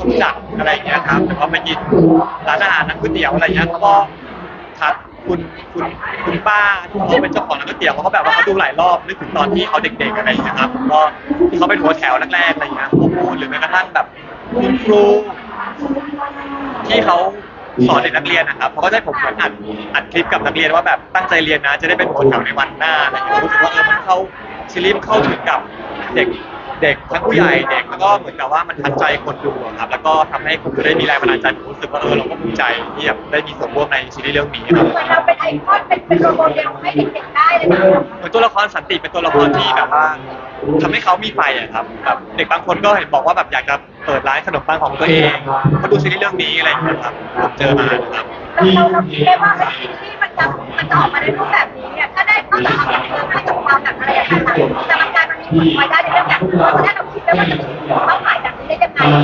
ก็รู้จักอะไรอย่างเงี้ยครับแต่ว่าไปกินร้านอาหารร้านก๋วยเตี๋ยวอะไรเงี้ยเขาก็ทักคุณคุณคุณป้าที่เขาเป็นเจ้าของร้านก๋วยเตี๋ยวเขาก็แบบว่าเขาดูหลายรอบนึกถึงตอนที่เขาเด็กๆอะไรอย่างเงี้ยครับก็ที่เขาเป็นหัวแถวแรกๆอะไรอย่างเงี้ยเขาพูดหรือแม้กระทั่งแบบคุณครู ที่เขาสอนเด็กนักเรียนนะครับเขาก็จะให้ผมเหมือนอัดอัดคลิปกับนักเรียนว่าแบบตั้งใจเรียนนะ จะได้เป็นหัวแถวในวันหน้าอะไรอย่างเงี้ยรู้สึกว่าเออมันเข้าซีรีส์มันเข้าถึงกับเด็ก เด็กทั้งผู้ใหญ่เด็กแล้วก็เหมือนกับว่ามันทันใจคนดูอะครับ แล้วก็ทำให้คนดูได้มีแรงบันดาลใจผมรู้สึกว่าเออเราก็ภูมิใจที่แบบได้มีส่วนร่วมในซีรีส์เรื่องนี้ครับ เหมือนเราเป็นไอคอนเป็นเป็นโรโมเดลให้เด็กๆได้เลยนะเหมือนตัวละครสันติเป็นตัวละครที่แบบว่าทำให้เขามีไฟอะครับแบบเด็กบางคนก็เห็นบอกว่าแบบอยากจะเปิดร้านขนมปังของตัวเองเพราะดูซีรีส์เรื่องนี้อะไรอย่างเงี้ยครับผมเจอมานะครับ เราเราเราคิดได้ว่าไอ้ที่มันจะมันจะออกมาในรูปแบบนี้เนี่ยถ้าได้ก็จะเอาแบบนี้ให้กับความแบบอะไรต่างๆแต่มันกลายมันมีผลพลอยได้ในเรื่องแบบนี้ เพราะฉะนั้นเราคิดไว้ว่า